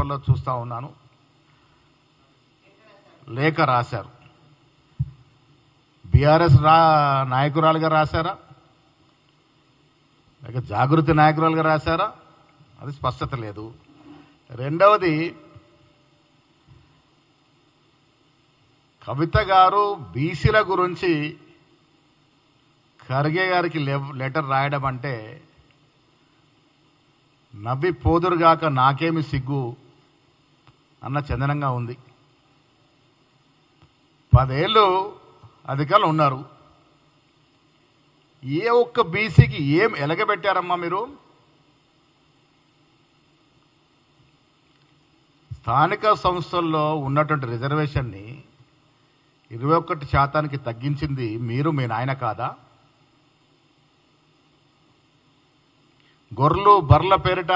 పేపర్లో చూస్తూ ఉన్నాను. లేఖ రాశారు. బీఆర్ఎస్ రా నాయకురాలుగా రాశారా? లేక జాగృతి నాయకురాలుగా రాశారా? అది స్పష్టత లేదు. రెండవది కవిత గారు బీసీల గురించి ఖర్గే గారికి లెటర్ రాయడం అంటే నవ్వి పోదురుగాక నాకేమి సిగ్గు? అన్న చందనంగా ఉంది. పదేళ్ళు అధికారులు ఉన్నారు. ఏ ఒక్క బీసీకి ఏం ఎలగబెట్టారమ్మా మీరు? స్థానిక సంస్థల్లో ఉన్నటువంటి రిజర్వేషన్ని ఇరవై ఒకటి శాతానికి తగ్గించింది మీరు మీ నాయన కాదా? గొర్రెలు బర్ల పేరిట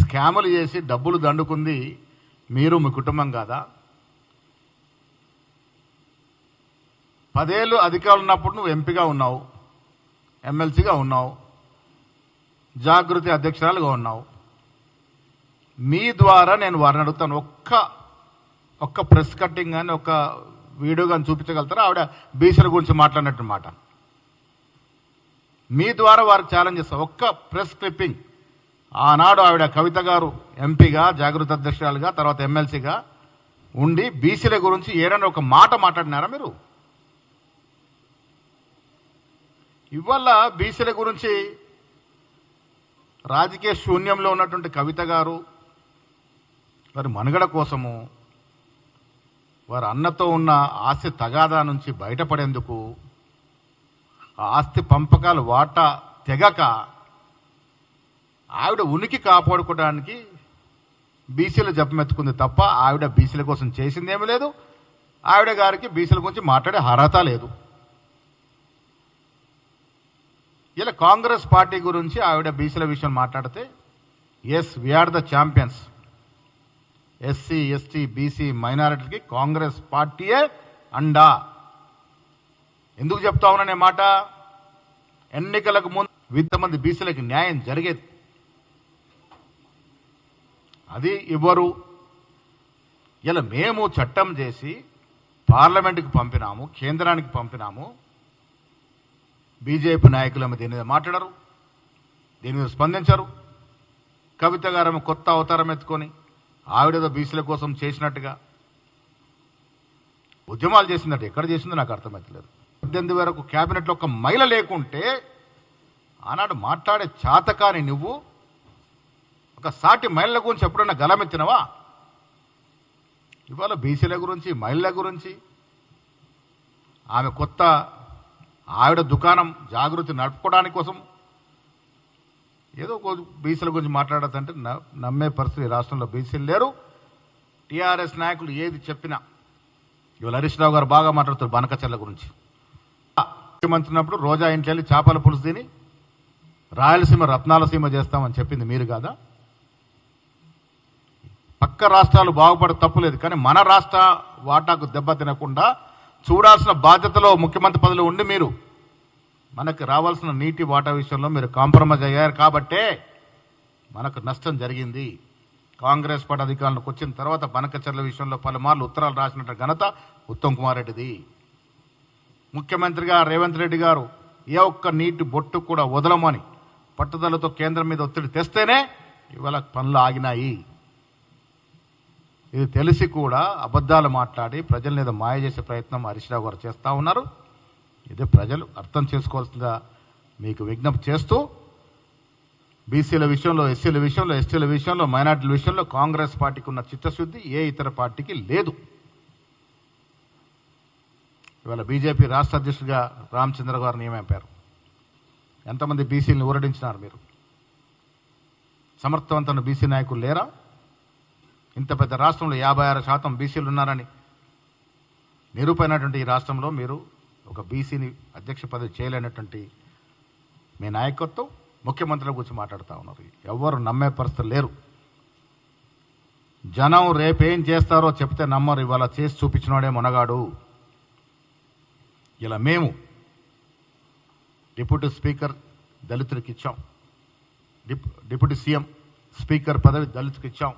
స్కాములు చేసి డబ్బులు దండుకుంది మీరు మీ కుటుంబం కాదా? పదేళ్ళు అధికారులు ఉన్నప్పుడు నువ్వు ఎంపీగా ఉన్నావు ఎమ్మెల్సీగా ఉన్నావు జాగృతి అధ్యక్షురాలుగా ఉన్నావు. మీ ద్వారా నేను వారిని అడుగుతాను. ఒక్క ఒక్క ప్రెస్ కట్టింగ్ కానీ ఒక్క వీడియో కానీ చూపించగలుగుతారా? ఆవిడ బీసీల గురించి మాట్లాడినట్టు మాట. మీ ద్వారా వారికి ఛాలెంజ్ చేస్తా. ఒక్క ప్రెస్ క్లిప్పింగ్. ఆనాడు ఆవిడ కవిత గారు ఎంపీగా జాగృత అధ్యక్షురాలుగా తర్వాత ఎమ్మెల్సీగా ఉండి బీసీల గురించి ఏదైనా ఒక మాట మాట్లాడినారా మీరు? ఇవాళ బీసీల గురించి రాజకీయ శూన్యంలో ఉన్నటువంటి కవిత గారు వారి మనుగడ కోసము వారి అన్నతో ఉన్న ఆస్తి తగాదా నుంచి బయటపడేందుకు ఆస్తి పంపకాలు వాటా తెగక ఆవిడ ఉనికి కాపాడుకోవడానికి బీసీల జపమెత్తుకుంది తప్ప ఆవిడ బీసీల కోసం చేసిందేమీ లేదు. ఆవిడ గారికి బీసీల గురించి మాట్లాడే అర్హత లేదు. ఇలా కాంగ్రెస్ పార్టీ గురించి ఆవిడ బీసీల విషయం మాట్లాడితే yes we are the champions SC ST BC మైనారిటీకి Congress పార్టీయే అండా. ఎందుకు చెప్తా ఉన్నానే మాట? ఎన్నికలకు ముందు వింతమంది బీసీలకు న్యాయం జరిగేది అది ఇవ్వరు. ఇలా మేము చట్టం చేసి పార్లమెంటుకి పంపినాము కేంద్రానికి పంపినాము బీజేపీ నాయకులేమో దీని మీద మాట్లాడరు దీని మీద స్పందించరు. కవిత గారు కొత్త అవతారం ఎత్తుకొని ఆవిడేదో బీసీల కోసం చేసినట్టుగా ఉద్యమాలు చేసిందట ఎక్కడ చేసిందో నాకు అర్థమవుతలేదు పద్దెనిమిది వరకు క్యాబినెట్లో ఒక మహిళ లేకుంటే ఆనాడు మాట్లాడే చాతకాని నువ్వు ఒక సాటి మహిళల గురించి ఎప్పుడైనా గలమెత్తినవా? ఇవాళ బీసీల గురించి మహిళల గురించి ఆమె కొత్త ఆవిడ దుకాణం జాగృతి నడుపుకోవడానికి కోసం ఏదో ఒక బీసీల గురించి మాట్లాడదంటే న- నమ్మే పరిస్థితి రాష్ట్రంలో బీసీలు లేరు. టీఆర్ఎస్ నాయకులు ఏది చెప్పినా ఇవాళ హరీష్ రావు గారు బాగా మాట్లాడుతారు బనకచర్ల గురించి. ముఖ్యమంత్రినప్పుడు రోజా ఇంట్లో వెళ్ళి చేపల పులుసు తిని రాయలసీమ రత్నాలసీమ చేస్తామని చెప్పింది మీరు కాదా? పక్క రాష్ట్రాలు బాగుపడ తప్పులేదు కానీ మన రాష్ట్ర వాటాకు దెబ్బ తినకుండా చూడాల్సిన బాధ్యతలో ముఖ్యమంత్రి పదవిలో ఉండి మీరు మనకు రావాల్సిన నీటి వాటా విషయంలో మీరు కాంప్రమైజ్ అయ్యారు కాబట్టే మనకు నష్టం జరిగింది. కాంగ్రెస్ పార్టీ అధికారంలోకి వచ్చిన తర్వాత బనకచర్ల విషయంలో పలుమార్లు ఉత్తరాలు రాసినట్టు ఘనత ఉత్తమ్ కుమార్ రెడ్డిది. ముఖ్యమంత్రిగా రేవంత్ రెడ్డి గారు ఏ ఒక్క నీటి బొట్టు కూడా వదలమని పట్టుదలతో కేంద్రం మీద ఒత్తిడి తెస్తేనే ఇవాళ పనులు ఆగినాయి. ఇది తెలిసి కూడా అబద్ధాలు మాట్లాడి ప్రజల మీద మాయ చేసే ప్రయత్నం హరీష్రావు గారు చేస్తూ ఉన్నారు. ఇది ప్రజలు అర్థం చేసుకోవాల్సిందిగా మీకు విజ్ఞప్తి చేస్తూ బీసీల విషయంలో ఎస్సీల విషయంలో ఎస్టీల విషయంలో మైనార్టీల విషయంలో కాంగ్రెస్ పార్టీకి ఉన్న చిత్తశుద్ధి ఏ ఇతర పార్టీకి లేదు. ఇవాళ బీజేపీ రాష్ట్ర అధ్యక్షుడిగా రామచంద్ర గారు నియమింపారు. ఎంతమంది బీసీలను ఊరడించినారు మీరు? సమర్థవంతమైన బీసీ నాయకులు లేరా? ఇంత పెద్ద రాష్ట్రంలో యాభై ఆరు శాతం బీసీలు ఉన్నారని. నిరూపైనటువంటి ఈ రాష్ట్రంలో మీరు ఒక బీసీని అధ్యక్ష పదవి చేయలేనటువంటి మీ నాయకత్వం ముఖ్యమంత్రుల గురించి మాట్లాడుతూ ఉన్నారు. ఎవరు నమ్మే పరిస్థితులు లేరు. జనం రేపేం చేస్తారో చెప్తే నమ్మరు ఇవాళ చేసి చూపించినోడే మునగాడు. ఇలా మేము డిప్యూటీ స్పీకర్ దళితులకు ఇచ్చాం. డిప్ డిప్యూటీ సీఎం స్పీకర్ పదవి దళితులకు ఇచ్చాం.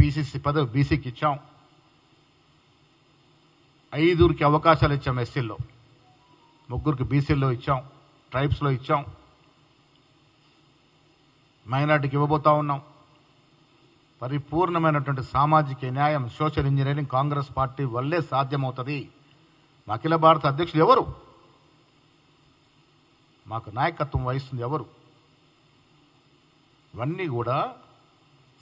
పిసిసి పదవి బీసీకి ఇచ్చాం. ఐదుగురికి అవకాశాలు ఇచ్చాం ఎస్సీల్లో. ముగ్గురికి బీసీల్లో ఇచ్చాం ట్రైబ్స్లో ఇచ్చాం. మైనార్టీకి ఇవ్వబోతా ఉన్నాం. పరిపూర్ణమైనటువంటి సామాజిక న్యాయం సోషల్ ఇంజనీరింగ్ కాంగ్రెస్ పార్టీ వల్లే సాధ్యమవుతుంది. మా అఖిల భారత అధ్యక్షులు ఎవరు? మాకు నాయకత్వం వహిస్తుంది ఎవరు? ఇవన్నీ కూడా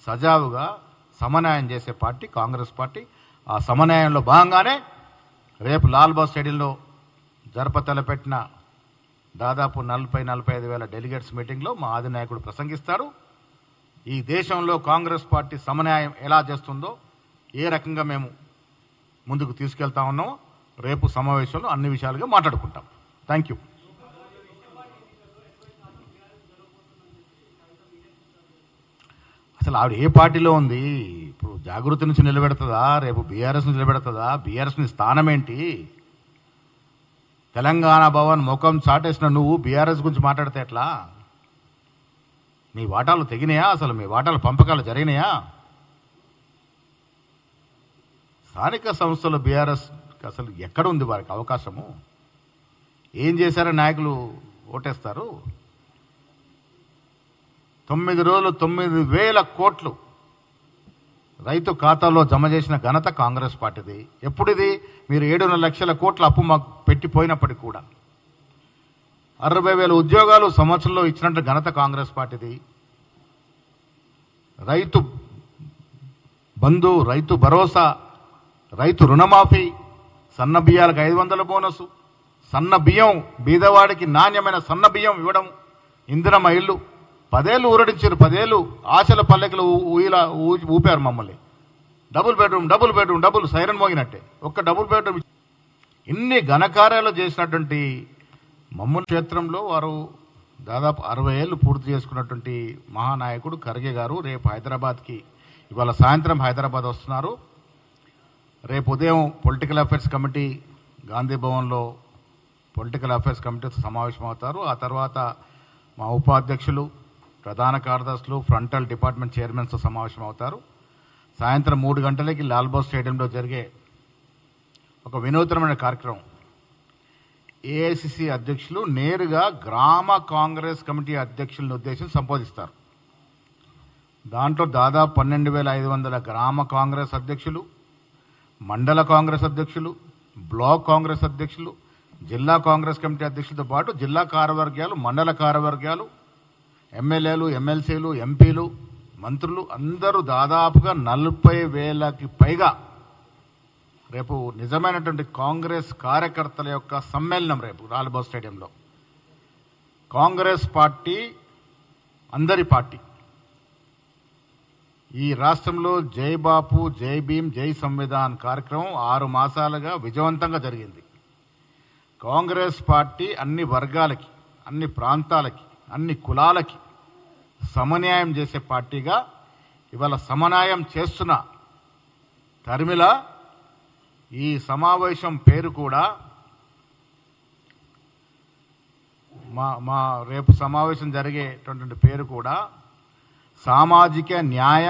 సజావుగా సమన్వయం చేసే పార్టీ కాంగ్రెస్ పార్టీ. ఆ సమన్వయంలో భాగంగానే రేపు లాల్బాగ్ స్టేడియంలో జరపతల పెట్టిన దాదాపు నలభై నలభై ఐదు వేల డెలిగేట్స్ మీటింగ్లో మా ఆదినాయకుడు ప్రసంగిస్తాడు. ఈ దేశంలో కాంగ్రెస్ పార్టీ సమన్వయం ఎలా చేస్తుందో ఏ రకంగా మేము ముందుకు తీసుకెళ్తా ఉన్నామో రేపు సమావేశంలో అన్ని విషయాలుగా మాట్లాడుకుంటాం. థ్యాంక్ యూ అసలు ఆవిడ ఏ పార్టీలో ఉంది? ఇప్పుడు జాగృతి నుంచి నిలబెడుతుందా? రేపు బీఆర్ఎస్ నుంచి నిలబెడుతుందా? బీఆర్ఎస్ స్థానం ఏంటి? తెలంగాణ భవన్ ముఖం చాటేసిన నువ్వు బీఆర్ఎస్ గురించి మాట్లాడితే ఎట్లా? మీ వాటాలు తెగినాయా? అసలు మీ వాటాలు పంపకాలు జరిగినాయా? స్థానిక సంస్థలు బీఆర్ఎస్ అసలు ఎక్కడ ఉంది వారికి అవకాశము? ఏం చేశారో నాయకులు? ఓటేస్తారు? తొమ్మిది రోజులు తొమ్మిది వేల కోట్లు రైతు ఖాతాలో జమ చేసిన ఘనత కాంగ్రెస్ పార్టీది. ఎప్పుడిది? మీరు ఏడున్నర లక్షల కోట్ల అప్పు మాకు పెట్టిపోయినప్పటికీ కూడా. అరవై వేల ఉద్యోగాలు సంవత్సరంలో ఇచ్చినట్టు ఘనత కాంగ్రెస్ పార్టీది. రైతు బంధు రైతు భరోసా రైతు రుణమాఫీ సన్న బియ్యాలకు ఐదు వందల బోనసు సన్న బియ్యం బీదవాడికి నాణ్యమైన సన్న బియ్యం ఇవ్వడం ఇందిరమ్మ ఇల్లు పదేళ్ళు ఊరడించారు పదేళ్ళు ఆశల పల్లెకలు ఊయిలా ఊపారు మమ్మల్ని. Double bedroom double bedroom double siren మోగినట్టే. ఒక్క డబుల్ బెడ్రూమ్ ఇన్ని ఘనకార్యాలు చేసినటువంటి మమ్ముల క్షేత్రంలో వారు దాదాపు అరవై ఏళ్ళు పూర్తి చేసుకున్నటువంటి మహానాయకుడు ఖర్గే గారు రేపు హైదరాబాద్కి ఇవాళ సాయంత్రం హైదరాబాద్ వస్తున్నారు. రేపు ఉదయం పొలిటికల్ అఫైర్స్ కమిటీ గాంధీ భవన్లో పొలిటికల్ అఫైర్స్ కమిటీతో సమావేశం అవుతారు ఆ తర్వాత మా ఉపాధ్యక్షులు ప్రధాన కార్యదర్శులు ఫ్రంటల్ డిపార్ట్మెంట్ చైర్మన్స్తో సమావేశం అవుతారు సాయంత్రం మూడు గంటలకి లాల్బాగ్ స్టేడియంలో జరిగే ఒక వినూత్నమైన కార్యక్రమం. ఏఐసిసి అధ్యక్షులు నేరుగా గ్రామ కాంగ్రెస్ కమిటీ అధ్యక్షులను ఉద్దేశించి సంబోధిస్తారు. దాంట్లో దాదాపు పన్నెండు వేల ఐదు వందల గ్రామ కాంగ్రెస్ అధ్యక్షులు మండల కాంగ్రెస్ అధ్యక్షులు బ్లాక్ కాంగ్రెస్ అధ్యక్షులు జిల్లా కాంగ్రెస్ కమిటీ అధ్యక్షులతో పాటు జిల్లా కార్యవర్గాలు మండల కార్యవర్గాలు ఎమ్మెల్యేలు ఎమ్మెల్సీలు ఎంపీలు మంత్రులు అందరూ దాదాపుగా నలభై వేలకి పైగా రేపు నిజమైనటువంటి కాంగ్రెస్ కార్యకర్తల యొక్క సమ్మేళనం రేపు లాల్బాగ్ స్టేడియంలో. కాంగ్రెస్ పార్టీ అందరి పార్టీ. ఈ రాష్ట్రంలో జై బాపు జై భీం జై సంవిధాన్ కార్యక్రమం ఆరు మాసాలుగా విజయవంతంగా జరిగింది. కాంగ్రెస్ పార్టీ అన్ని వర్గాలకి అన్ని ప్రాంతాలకి అన్ని కులాలకి సమన్యాయం చేసే పార్టీగా ఇవాళ సమన్యాయం చేస్తున్న తరిమిల ఈ సమావేశం పేరు కూడా మా మా రేపు సమావేశం జరిగేటటువంటి పేరు కూడా సామాజిక న్యాయ